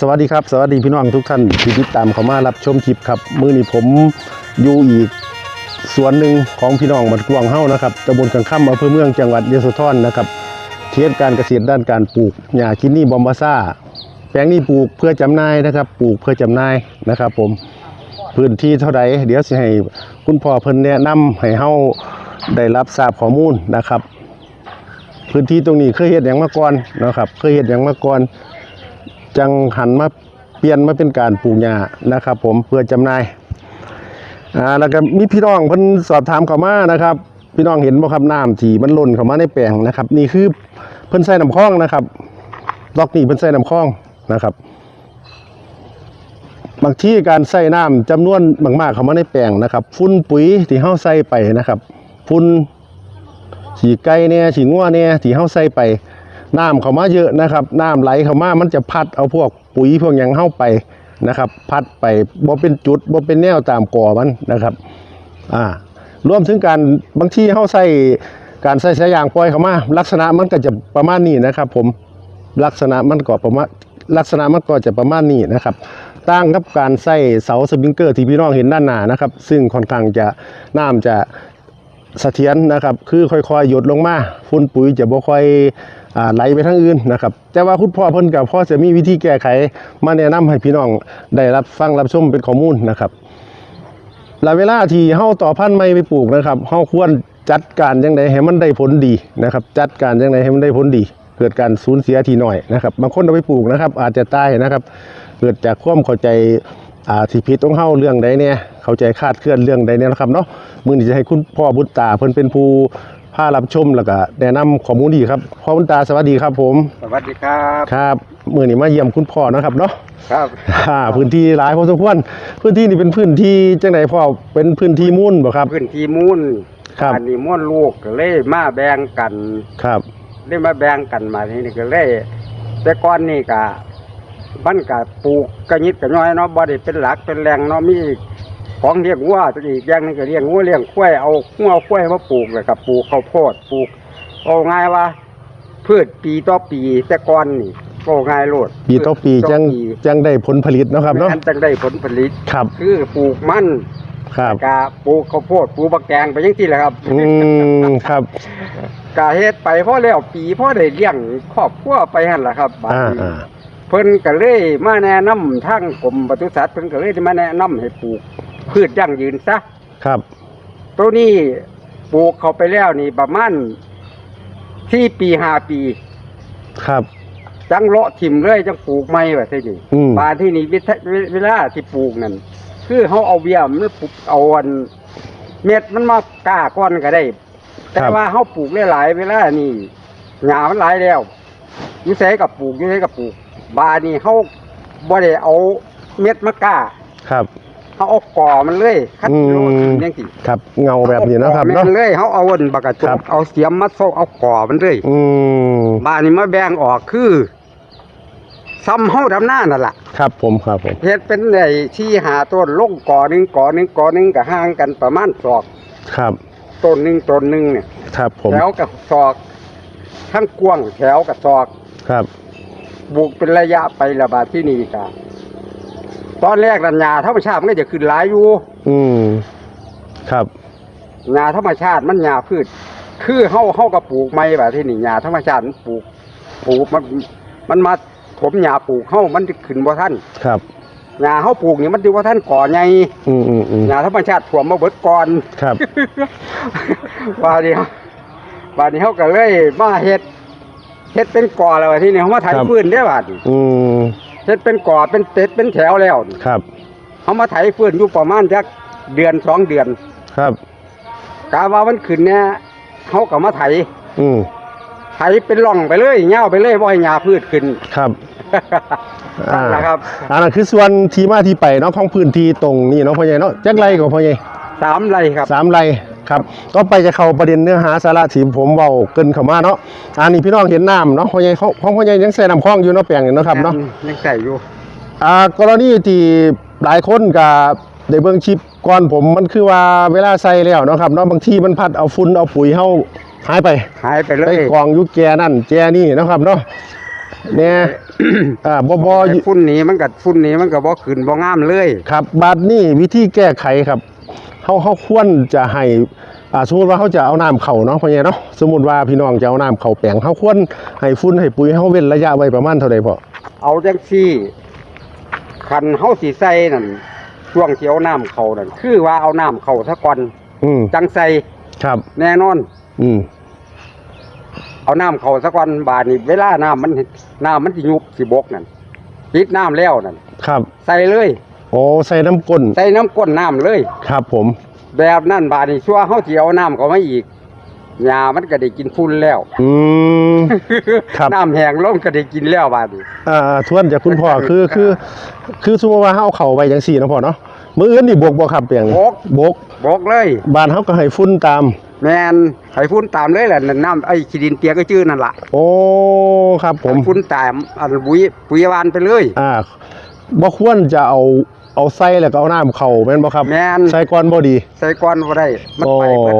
สวัสดีครับ สวัสดีพี่น้องทุกท่านที่ติดตามเข้ามารับชมคลิปครับ มื้อนี้ผมอยู่อีกส่วนหนึ่งของพี่น้องบัดกวางเฮ้านะครับตำบลกังค่ำอำเภอเมืองจังหวัดยโสธรนะครับเทียบการเกษตรด้านการปลูกหญ้ากินนี่บอมบาซ่า แปลงนี้ปลูกเพื่อจำหน่ายนะครับ ปลูกเพื่อจำหน่ายนะครับ ผมพื้นที่เท่าใดเดี๋ยวสิให้คุณพ่อเพิ่นแนะนำให้เฮ้าได้รับทราบข้อมูลนะครับ พื้นที่ตรงนี้เคยเฮ็ดหยังมาก่อนนะครับ เคยเฮ็ดหยังมาก่อน จังหันมาเปลี่ยนมาเป็นการปลูกหญ้านะครับ ผมเพื่อจำหน่ายอ่าแล้วก็มีพี่น้องเพิ่นสอบถามเข้ามานะครับ พี่น้องเห็นบ่ครับน้ำที่มันล้นเข้ามาในแปลงนะครับ นี่คือเพิ่นใส่น้ำคลองนะครับล็อกนี่เพิ่นใส่น้ำคลองนะครับบางที่การใส่น้ำจำนวนมากๆเข้ามาในแปลงนะครับฝุ่นปุ๋ยที่เฮาใส่ไปนะครับฝุ่นฉีไก่เนี่ยฉีงัวเนี่ยที่เฮาใส่ไป น้ำเข้ามาเยอะนะครับน้ำไหลเข้ามามันจะพัดเอาพวกปุ๋ยพวกยังเข้าไปนะครับ พัดไปบ่เป็นจุดบ่เป็นแนวตามก่อมันนะครับอ่ารวมถึงการบางที่เข้าใส่การใส่สายยางปล่อยเข้ามา ลักษณะมันก็จะประมาณนี้นะครับ ผมลักษณะมันก็ประมาณลักษณะมันก็จะประมาณนี้นะครับต่างกับการใส่เสาสปริงเกอร์ที่พี่น้องเห็นด้านหน้านะครับ ซึ่งค่อนข้างจะน้ำจะ เสถียรนะครับ คือค่อยๆหยดลงมาฝุ่นปุ๋ยจะบ่ค่อยไหลไปทางอื่นนะครับ แต่ว่าคุณพ่อเพิ่นกับพ่อจะมีวิธีแก้ไข มาแนะนำให้พี่น้องได้รับฟังรับชมเป็นข้อมูลนะครับและเวลาที่เฮาต่อพันธุ์ใหม่ไปปลูกนะครับเฮาควรจัดการจังไดให้มันได้ผลดีนะครับ จัดการจังไดให้มันได้ผลดี เกิดการสูญเสียทีหน่อยนะครับ บางคนเอาไปปลูกนะครับ อาจจะตายนะครับ เกิดจากความเข้าใจ อ่าที่ผิดของเฮาเรื่องใดเนี่ยเข้าใจคลาดเคลื่อนเรื่องใดเนี่ยนะครับเนาะมื้อนี้จะให้คุณพ่อบุญตาเพิ่นเป็นผู้พารับชมแล้วก็แนะนำข้อมูลดีครับพ่อบุญตาสวัสดีครับผมสวัสดีครับครับมื้อนี้มาเยี่ยมคุณพ่อนะครับเนาะครับอ่าพื้นที่หลายพอสมควรพื้นที่นี่เป็นพื้นที่จังไดพ่อเป็นพื้นที่มุ่นบ่ครับ พื้นที่มูลครับอันนี้มูลลูกก็เลยมาแบ่งกันครับได้มาแบ่งกันมาทีนี้ก็เลยแต่ก่อนนี่ก็ มันก็ปลูกกระยิดกระน้อยเนาะบ่ได้เป็นหลักเป็นแหล่งเนาะมีของเลี้ยงวัวตัวอีกอย่างหนึงก็เลี้ยงวัวเลี้ยงควายเอางัวควายมาปลูกเลยครับปลูกข้าวโพดปลูกเอาง่ายว่า พืชปีต่อปีแต่ก่อนนี่ก็ง่ายโลดปีต่อปีจังปีจังได้ผลผลิตเนาะครับเนาะแม่นจังได้ผลผลิตครับ คือปลูกมันครับกาปลูกข้าวโพดปลูกบักแกงไปยังที่แหละครับอืมครับกาเฮ็ดไปพ่อแล้วปีพ่อได้เลี้ยงครอบครัวไปหั่นล่ะครับบัดอ่านี้อ่า เพิ่นก็เลยมาแนะนำทางกรมปศุสัตว์เพิ่นก็เลยมาแนะนำให้ปลูก พืชยั่งยืนซะครับ ตัวนี้ปลูกเข้าไปแล้วนี่ประมาณที่ปีห้าปี ครับ จังเลาะถิ่มเลยจังปลูกใหม่ว่าซี่นี่อืม ปลาที่นี่วิทเวเวลาที่ปลูกนั่นคือเฮาเอาเบี้ยมันปลูกเอาอันเม็ดมันมากล้าก้อนก็ได้ แต่ว่าเฮาปลูกหลายๆเวลานี่หญ้ามันหลายแล้วอยู่ไสกับปลูกอยู่ไสกับปลูก บานี่เฮาบ่ได้เอาเม็ดมากล้าครับเฮาเอาก่อมันเลยคัดอืกิโลมถึงจังซี่ครับเงาแบบนี้เนาะครับแม่เนาะนเลยเฮาเอาอันบักกระจครักบเอาเสียมมาโซกเอาก่อมันเลย อืมบานี่มาแบ่งออกคือซ้ำเฮาดำหน้านั่นล่ะครับผมครับผม เฮ็ดเป็นไอ้ที่หาต้นลงก่อหนึ่งก่อหนึ่งก่อหนึ่งก็ห่างกันประมาณศอกครับ ต้นหนึ่งต้นหนึ่งเนี่ย ครับผมแถวกับศอก ทั้งกว้างแถวกับศอก ครับ บุกเป็นระยะไประบาดที่นี่กะตอนแรกนันยาธรรมชาติมันก็จะขึ้นหลายอยู่อืมครับยาธรรมชาติมันยาพืช คือเฮาเฮากับปลูกไม้แบบที่นี่ยาธรรมชาติมันปลูกปลูกมันมันมาถมยาปลูกเฮามันจะขึ้นบ่ทันครับยาเฮาปลูกนี่มันสิบ่ทันก่อใหญ่อืมอืมอืมยาธรรมชาติถ่วมมาเบิดก่อนครับว่าเดียวว่านี้เขาก็เลยมาเฮ็ด เฮ็ดเป็นก่อแล้วว่าที่นี่เขามาไถครับพื้นได้อบาดนี้อืมเฮ็ดเป็นก่อเป็นเต็ดเป็นแถวแล้วนี่ครับ เขามาไถพื้นอยู่ประมาณจักเดือนสองเดือนครับ กาว่ามันขึ้นเนี่ยเขาก็มาไถอืมไถเป็นร่องไปเลยเงาวไปเลยบ่ให้หญ้าพืชขึ้น ครับนั่นแหละครับ อันนั้นคือส่วนที่มาที่ไปเนาะของพื้นที่ตรงนี้เนาะพ่อใหญ่เนาะจักไรของพ่อใหญ่สามไรครับสามไร ครับก็ไปจะเข้าประเด็นเนื้อหาสาระที่ผมเว้าเกินเข้ามาเนาะอันนี้พี่น้องเห็นน้ำเนาะพ่อใหญ่เขาของพ่อใหญ่ยังใส่น้ำคลองอยู่เนาะแปลงนี่เนาะครับเนาะยังใส่อยู่อ่ากรณีที่หลายคนกับได้เบิ่งชิปก่อนผมมันคือว่าเวลาใส่แล้วเนาะครับเนาะบางทีมันพัดเอาฝุ่นเอาปุ๋ยเฮาหายไปหายไปเลไปยกองอยุแกนั่นแกนี่เนาะครับเนาะเนี่ยอ่าบ่บ่ไอ้ฝุ่นนี้มันก็ฝุ่นนี้มันก็บ่ขึ้นบ่งามเลยครับบาดนี้วิธีแก้ไขครับ เฮาเฮาควรจะให้อ่าสมมุติว่าเขาจะเอาน้ำเข้าเนาะพ่อใหญ่เนาะสมมุติว่าพี่น้องจะเอาน้ำเข้าแปลงเฮาควรให้ฝุ่นให้ปุ๋ยเฮาเว้นระยะไว้ประมาณเท่าใดพ่อเอาจังซี่คันเฮาสิใส่นั่นช่วงที่เอาน้ำเข้านั่นคือว่าเอาน้ำเข้าซะก่อนอืมจังใส่ครับ แน่นอน อืมเอาน้ำเข้าซะก่อนบาดนี้เวลาน้ำมันน้ำมันสิยุบสิบกนั่นปิดน้ำแล้วนั่นครับ ใส่เลยโอ้ใส่น้ำก้นใส่น้ำก้นน้ำเลย ครับผม แบบนั้นบาดนี้ชั่วเฮาสิเอาน้ำเข้ามาอีกหญ้ามันก็ได้กินฝุ่นแล้วอืมครับน้ำแห้งลงก็ได้กินแล้วบาดนี้อ่าทวนจากคุณพ่อคือคือ คือสมมติว่าเฮาเอาเข้าไว้จังซี่เนาะพ่อเนาะมื้ออื่นนี่บวกบ่ครับเปียงนี่บกบกบอกเลยบ้านเฮาก็ให้ฝุ่นตาม แมนให้ฝุ่นตามเลยแหละนั่นน้ำไอ้ขี้ดินเปียกก็ชื่อนั่นล่ะโอ้ครับผมให้ฝุ่นตามอันปุ๋ยปุ๋ยวานไปเลย อ่าบ่ควรจะเอา เอาใส่แล้วก็เอาน้ำเข้าแม่นบ่ครับแม่น ใส่ก่อนบ่ดีใส่ก้อนบ่ได้มันโอ้ไปเบิด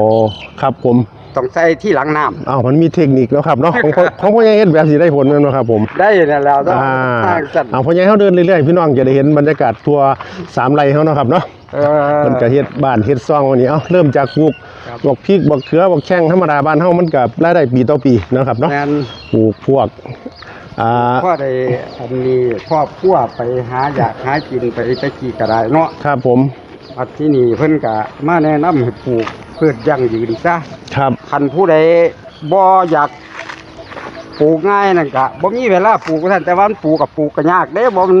ครับผมต้องใส่ที่หลังน้ำ อ้าวมันมีเทคนิคแล้วครับเนาะของพ่อ ของพ่อใหญ่เฮ็ดแบบสิได้ผลแม่นบ่ครับผม ได้นั่นแล้วต้องอ่าทางจัดเอาพ่อใหญ่เฮาเดินเรื่อยๆพี่น้องจะได้เห็นบรรยากาศทั่วสามไร่เฮาเนาะครับเนาะเออมันก็เฮ็ดบ้านเฮ็ดซองวันนี้เอ้าเริ่มจากปลูกครับ บอกพริกบอกเขือบอกแข้งธรรมดาบ้านเฮามันก็รายได้ปีต่อปีเนาะครับเนาะแมนปลูกพวก อ่าพ่อได้อันนี้ครอบครัวไปหาอยากหากินไปตะกี้ก็ได้เนาะครับผมอันที่นี่เพิ่นก็มาแนะนำให้ปลูกพืชยั่งยืนซะครับคันผู้ใดบ่อยากปลูกง่ายนั่นก็บ่มีเวลาปลูกท่านแต่ว่ามันปลูกกับปลูกก็ยากเด้บ่มัน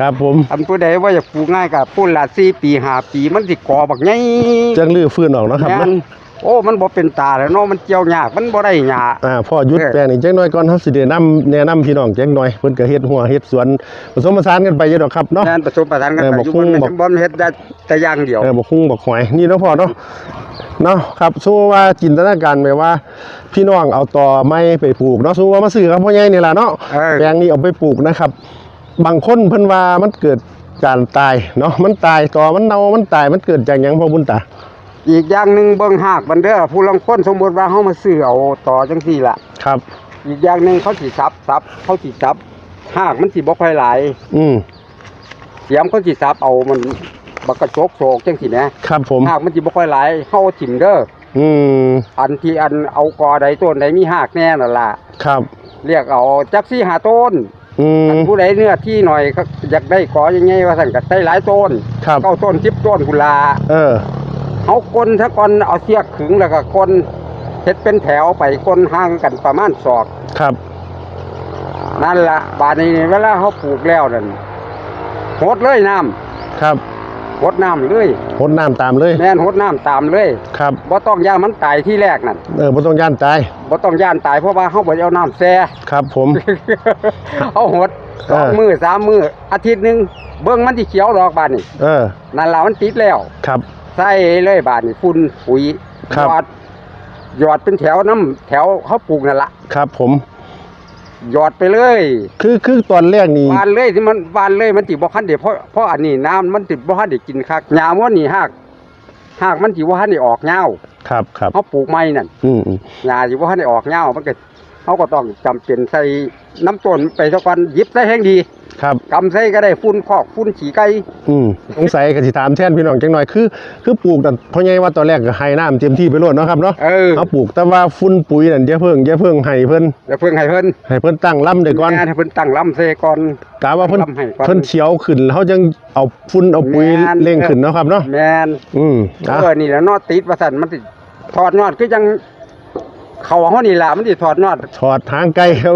ครับผมอันผู้ใดว่าอยากปลูกง่ายก็ปุ่นละ4ปี5ปีมันสิก่อบักใหญ่จังลื้อฟื้นออกเนาะครับแม่เนาะน โอ้ มันบ่เป็นตาแล้วเนาะมันเกี่ยวยากมันบ่ได้หญ้าอ่าพ่อหยุดเออแปลงนี่จังน้อยก่อนเฮาสิได้นำแนะนำพี่น้องจังน้อยเพิ่นก็เฮ็ดหัวเฮ็ดสวนผสมผสานกันไปอยู่ดอกครับเนาะแม่นผสมประสานกันเออไปบอกอยู่คุ้บงนบอกบนเฮ็ดได้แต่อย่างเดียวเออบอกคุ้งบอกหอยนี่เนาะพ่อเนาะเนาะครับสมมุติว่าจินตนาการไปว่า พี่น้องเอาต่อไม้ไปปลูกเนาะสมมุติว่ามาซื้อกับพ่อใหญ่นี่ล่ะเนาะเออแปลงนี้เอาไปปลูกนะครับ บางคนเพิ่นว่ามันเกิดการตายเนาะมันตายต่อมันเน่ามันตายมันเกิดจากหยังพ่อบุญตา อีกอย่างหนึงเบิ่งหากมันเด้อผู้ลางคนสมมุติว่าเฮามาซื้อเอาต่อจังซี่ล่ะครับ อีกอย่างหนึงเขาสิซับซับเขาสิซับหากมันสิบ่ค่อยหลายอืมเสียมเขาสิซับเอามันบักกระโจกโศกจังซี่แหมครับผมหากมันสิบ่ค่อยหลายเฮาเอาถิ่มเด้ออืมอันที่อันเอากอใดต้นใดมีหากแน่นั่นล่ะครับ เรียกเอาจักซี่หาต้นอืมอันผู้ใดเนื้อที่หน่อยก็อยากได้กอยังไงว่าสั่นก็ได้หลายต้นครับเก้าต้นสิบต้นกุลา เออ เขากลถ้ากลเอาเสียกขึงแล้วก็กลเฮ็ดเป็นแถวไปกลห่างกันประมาณศอกครับ นั่นละบาดนี้เวลาเขาปลูกแล้วนั่นหดเลยน้ำครับหดน้ำเลยหดน้ำตามเลย แม่นหดน้ำตามเลยครับ บ่ต้องย่านมันตายที่แรกนั่นเออบ่ต้องย่านตาย บ่ต้องย่านตายเพราะว่าเขาบ่ได้เอาน้ำแช่ครับผม เอาหดสองเออมือสามมืออาทิตย์หนึงเบิ่งมันสิเขียวดอกบาดนี้เออ นั่นล่ะมันติดแล้ว ครับ ใส่เลยบาดนี่ฝุ่นปุ๋ยครับหยอดหยอดเป็นแถวน้ำแถวเขาปลูกนั่นละครับผม หยอดไปเลยคือคือตอนแรกนี่วานเลยที่มันวานเลยมันติบ่คันเดียวเพราะเพราะอันนี้น้ำมันติบ่คันได้กินคักหญ้ามันนี่หากหากมันสิบ่คันได้ออกเงาครับครับเขาปลูกใหม่นั่นอืมอืมหญ้าสิบ่คันได้ออกเงามันก็ เขาก็ต้องจำเป็นใส่น้ำต้นไปสักวันหยิบใส่แห้งดี ครับกำใส่ก็ได้ฝุ่นคอกฝุ่นฉี่ไก่อืมสงสัยก็สิถามแทนพี่น้องจังหน่อยคือคือปลูกนั่นเพราะไงว่าตอนแรกก็ให้น้ำเต็มที่ไปโลดเนาะครับเนาะเออเอาปลูกแต่ว่าฝุ่นปุ๋ยนั่นอย่าเพิ่งอย่าเพิ่งให้เพิ่นแล้วเพิ่งให้เพิ่นให้เพิ่นตั้งลำเดี๋ยวก่อนแม่ให้เพิ่นตั้งลำใส่ก่อนกะว่าเพิ่นลำให้ก่อนเพิ่นเฉียวขึ้นเขาจังเอาฝุ่นเอาปุ๋ยแม่นเร่งขึ้นเนาะครับเนาะแม่นอืมอะเออนี่แหละนอดติดว่าสั่นมันสิถอดนอดคือจัง เขาเฮานี่ล่ะมันสิถอดนอดถอดทางไกลครับ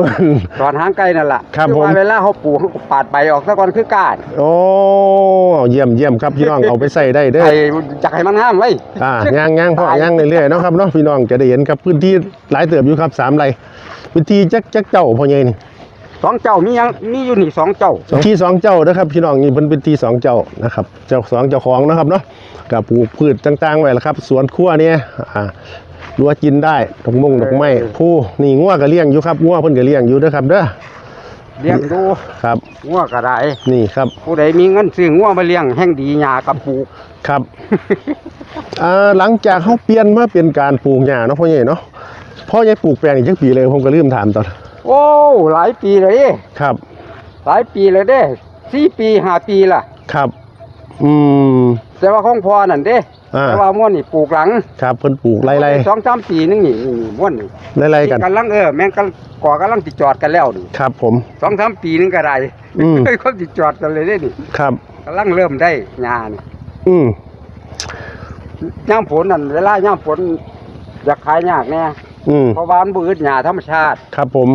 ถอดหางไก่นั่นล่ะครับอผมว่าเวลาเขาปลูกเขาก็ปาดใบออกซะก่อนคือก้านโอ้เยี่ยมเยี่ยมครับพี่น้องเอาไปใส่ได้เด้อไอ้จักให้มันงามไว้อ่าย่างย่างพ่อย่างเรื่อยๆเนาะครับเนาะพี่น้องจะได้เห็นครับพื้นที่หลายเติบอยู่ครับสามไร่พื้นที่จักจักเจ้าพ่อใหญ่นี่สองเจ้ามียังมีอยู่นี่สองเจ้าสองที่สองเจ้านะครับพี่น้องนี่เป็นพื้นที่สองเจ้านะครับเจ้าสองเจ้าของนะครับเนาะกับปลูกพืชต่างๆไว้แล้วครับ สวนครัวเนี่ยอ่า รัวกินได้ดอกมงดอกไม้ผู้นี่งัวก็เลี้ยงอยู่ครับงัวเพิ่นก็เลี้ยงอยู่เด้อครับเด้อเลี้ยงดูครับงัวก็ได้นี่ครับผู้ใดมีเงินซื้องัวมาเลี้ยงแห่งดีหญ้ากับปลูกครับอ่าหลังจากเขาเปลี่ยนมาเป็นการปลูกหญ้าเนาะพ่อใหญ่เนาะพ่อใหญ่ปลูกแปลงอีกจักปีเลยผมก็ลืมถามตอนโโอ้หลายปีเลยเด้ครับ หลายปีเลยเด้สี่ปีห้าปีล่ะครับ อืม แต่ว่าของพ่อนั่นเด้อ่า แต่ว่าม่วนนี่ปลูกหลังครับเพิ่นปลูกไล่สองสามปีนึงนี่นี่นี่ม่วนนี่ๆไล่ๆกันกำลังเออแม่งกำก่อกำลังติดจอดกันแล้วนี่ครับผม สองสามปีนึงก็ได้อืมเขาติดจอดกันเลยเด้นี่ครับ กำลังเริ่มได้งาน อืมย่ามฝนนั่นเวลาย่ามฝนอยากขายยากแน่ อืมเพราะว่ามันบืดหญ้าธรรมชาติ ครับผม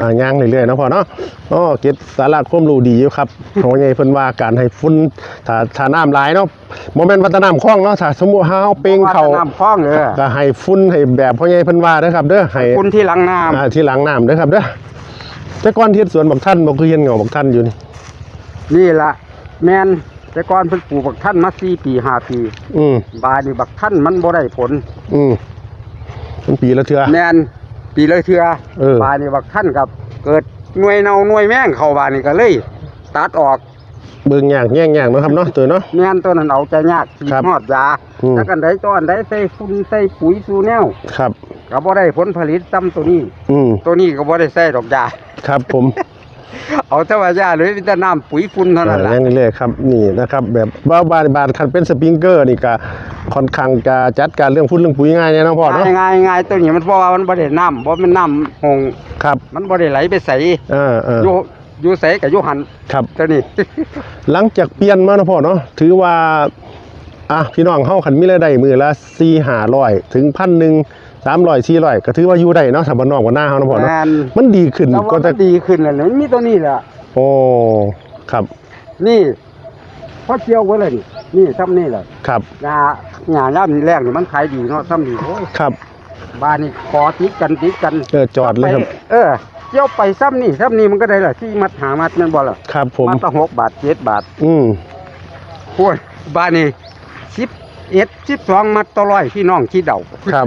อ่าย่างเรื่อยๆเนาะพ่อเนาะอ๋อเก็บสาระความรู้ดีอยู่ครับของใหญ่เพิ่นว่าการให้ฝุ่นถ้าถ้าน้ำหลายเนาะบ่แม่นว่าแต่น้ำคลองเนาะถ้าสมมุติเฮาเป่งเข้าพระว่แต่น้ำคลองเออก็ให้ฝุ่นให้แบบพ่อใหญ่เพิ่นว่าเด้อครับ เด้อให้คุณที่หลังน้อ่าที่หลังน้ำเด้อครับเด้อแต่ก่อนที่สวนบักท่านบ่คือเห็นเงาบักท่านอยู่นี่ำนี่ล่ะ แมนแต่ก่อนเพิ่นปลูกบักท่านมาสี่ปีห้าปี อืมบายนี่บักท่านมันบ่ได้ผล อืม มันปีละเทื่อแมนปีเลยเทื่อเออ บายนี่บักท่านกับเกิดหน่วยเนาหน่วยแม่งเข้าบานนี่ก็เลย ตัดออกเบิ่งยากแย่งยากเนาะครับเนาะตัวเนาะ แม่นตัวนั้นเอาใจยากสีครับฮอดยาอืม ถ้ากันใดตอนใดใส่ฝุ่นใส่ปุ๋ยสู่แนวครับ ก็บ่ได้ผลผลิตซ้ำตัวนี้ อืมตัวนี้ก็บ่ได้ใส่ดอกยาครับผม เอาแต่ว่ายาเลยมีแต่น้ำปุ๋ยฝุ่นเท่านั้นอ่าล่ะแย่งเรื่อยๆครับนี่นะครับ แบบว่าบานบานคันเป็นสปริงเกอร์นี่ก็ค่อนข้างจะจัดการเรื่องฝุ่นเรื่องปุ๋ยง่ายเนี่ยเนาะพ่อเนาะง่ายง่ายง่ายตัวนี้มันเพราะว่ามันบ่ได้น้ำบ่แมันน้ำหงครับมันบ่ได้ไหลไปใส่เออเอออยู่อยู่ใส่กับอยู่หันครับตัวนี้หลังจากเปลี่ยนมาเนาะพ่อเนาะถือว่าอะพี่น้องเฮาคันมีรายได้มือละ4 500ถึง 1,000 300 400ก็ถือว่าอยู่ได้เนาะถ้าบ้านนอกบ้านนาเฮาเนาะพ่อเนาะงานมันดีขึ้นแล้วก็ว่าจะมันดีขึ้นแล้วเนี่ยมันมีตัวนี้แหละโอ้ครับนี่พอเจียวไว้เลยนี่นี่ซ้ำนี่แหละครับงาหญ้าย่ามนี่แรกนี่มันขายดีเนาะซ้ำนี่โอ้ยครับบ้านนี่ขอติดกันติดกันเออจอดเลยครับ ไปเออเจียวไปซ้ำนี่ซ้ำนี่มันก็ได้ละที่มัดหามัดแม่นบ่ล่ะครับผม มัดละหกบาทเจ็ดบาทอืม โอ้ยบ้านนี่สิบ เอ็ดสิบสองมัดต่อร้อยพี่น้องที่เดาครับ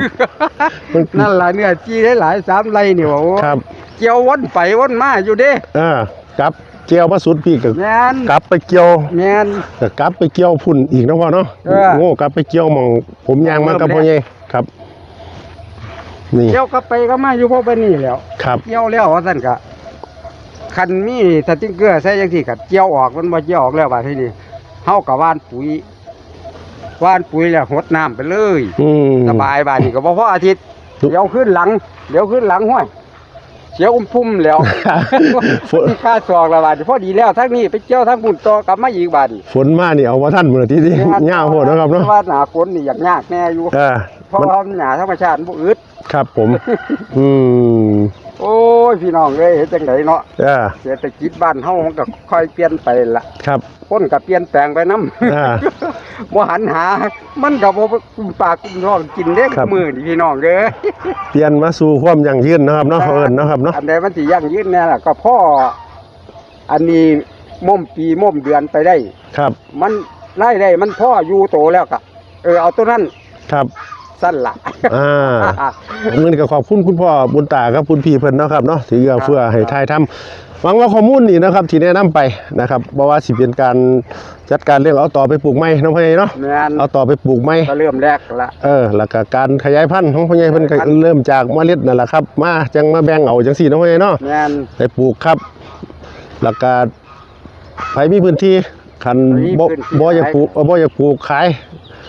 มันนั่นล่ะเนี่ยจีได้หลายสามไรนี่ว่าโอ้ครับ เกี่ยววนไปวนมาอยู่เด้เออกับเกี่ยวมาสุดพี่ก็แม่น กลับไปเกี่ยวแม่นก็กลับไปเกี่ยวพุ่นอีกเนาะพ่อเนาะเออโง่กลับไปเกี่ยวหมอง ผมยางมากับเริ่มพ่อใหญ่ครับ นี่เกี่ยวก็ไปก็มาอยู่พอไปนี่แหล้ว ครับ เกี่ยวแล้วว่าซั่นก็คันมีสติ๊กเกอร์ใส่จังซี่ก็เกี่ยวออกมันบ่เกี่ยวออกแล้วว่าที่นี่เฮาก็หว่านปุ๋ยห ว่านปุ๋ยแล้วหดน้ำไปเลยอืม สบายบาดนี้ก็บ่พออาทิตย์ครับเดี๋ยวขึ้นหลัง เดี๋ยวขึ้นหลังห้วยเสียวอุ้มพุ่มแล้วฝนที่ค่าซอกแล้วบาดนี้พอดีแล้วทั้งนี้ไปเกี่ยวทั้งบุญต่อกลับมาอีกบาดนี้ฝนมานี่เอาว่าท่านมื้อที่ที่ย่าโหดนะครับเนาะว่าหนาฝนนี่อยากยากแน่อยู่เออเพราะมันว่าหนาธรรมชาติบ่อึดครับผม อืมโอ้ยพี่น้องเอ้ยเฮ็ดจังไดเนาะเออเศรษฐกิจบ้านเฮามันก็ค่อยเปลี่ยนไปละ ครับ คนก็เปลี่ยนแปลงไปนำอ่า บ่หันหา มันก็บ่กุมปากกุมท้องกินเด้ครับ มื้อนี่พี่น้องเด้อเปลี่ยนมาสู่ความยั่งยืนนะครับเนาะเขาเอิ้นเนาะครับเนาะอันใดมันสิยั่งยืนแน่ล่ะก็พ่ออันนี้ม่มปีม่มเดือนไปได้ ครับมันรายได้มันพ่ออยู่โตแล้วก็เออเอาตัวนั้นครับสั้นละ อ่ามื้อนี้ก็ขอบคุณคุณพ่อบุญตาครับคุณพี่เพิ่นเนาะครับเนาะที่เอื้อเฟื้อให้ทายทำ หวังว่าข้อมูลนี้นะครับที่แนะนำไปนะครับบ่ว่าสิเป็นการจัดการเรื่องเอาต่อไปปลูกไม้เนาะพ่อใหญ่เนาะแม่น เอาต่อไปปลูกไม้ก็เริ่มแรกละ เออแล้วก็การขยายพันธุ์ของพ่อใหญ่เพิ่นก็เริ่มจากเมล็ดนั่นแหละครับ มาจังมาแบ่งเอาจังซี่เนาะพ่อใหญ่เนาะ แม่น ไปปลูกครับแล้วก็ใครมีพื้นที่คันบ่บ่อยากปลูกเอ่อบ่อยากปลูกขาย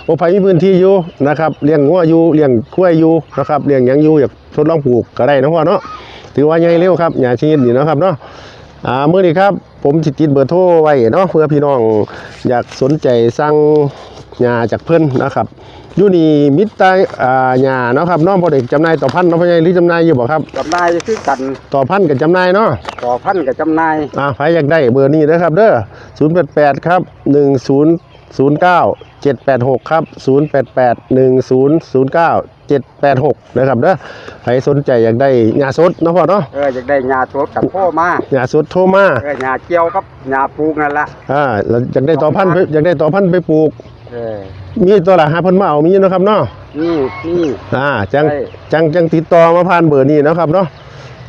บ่ใครมีพื้นที่อยู่นะครับเลี้ยงงัวอยู่เลี้ยงควายอยู่นะครับเลี้ยงหยังอยู่อยากทดลองปลูกก็ได้เนาะพ่อเนาะ ถือว่าใหญ่เร็วครับหญ้าชนิดนี้เนาะครับเนาะอ่ามื้อนี้ครับ ผมสิติดเบอร์โทรไว้เนาะเพื่อพี่น้องอยากสนใจสั่งหญ้าจากเพิ่นนะครับอยู่นี่มิตรใต้อ่าหญ้าเนาะครับเนาะบ่ได้จำหน่ายต่อพันเนาะพ่อใหญ่หรือจำหน่ายอยู่บ่ครับจำนายคือกันต่อพันกับจำหน่ายเนาะต่อพันกับจำนายอ่าใครอยากได้เบอร์นี้นะครับเด้อ088ครับ1009 786 ครับ 088 1009 786นะครับเด้อใครสนใจอยากได้หญ้าสดเนาะพ่อเนาะเอออยากได้หญ้าสดกับพ่อมาหญ้าสดโทรมาเออหญ้าเกี่ยวกับหญ้าปลูกนั่นละอ่าแล้วอยากได้ต่อพันธุ์ไปอยากได้ต่อพันธุ์ไปปลูกเออมีตัวละ5,000มาเอามีเนาะครับเนาะนี่นี่อ่าจังใช่จังจังติดต่อมาผ่านเบอร์นี้เนาะครับเนาะ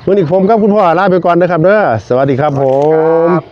วันนี้ผมครับคุณพ่อลาไปก่อนนะครับเด้อสวัสดีครับผมครับ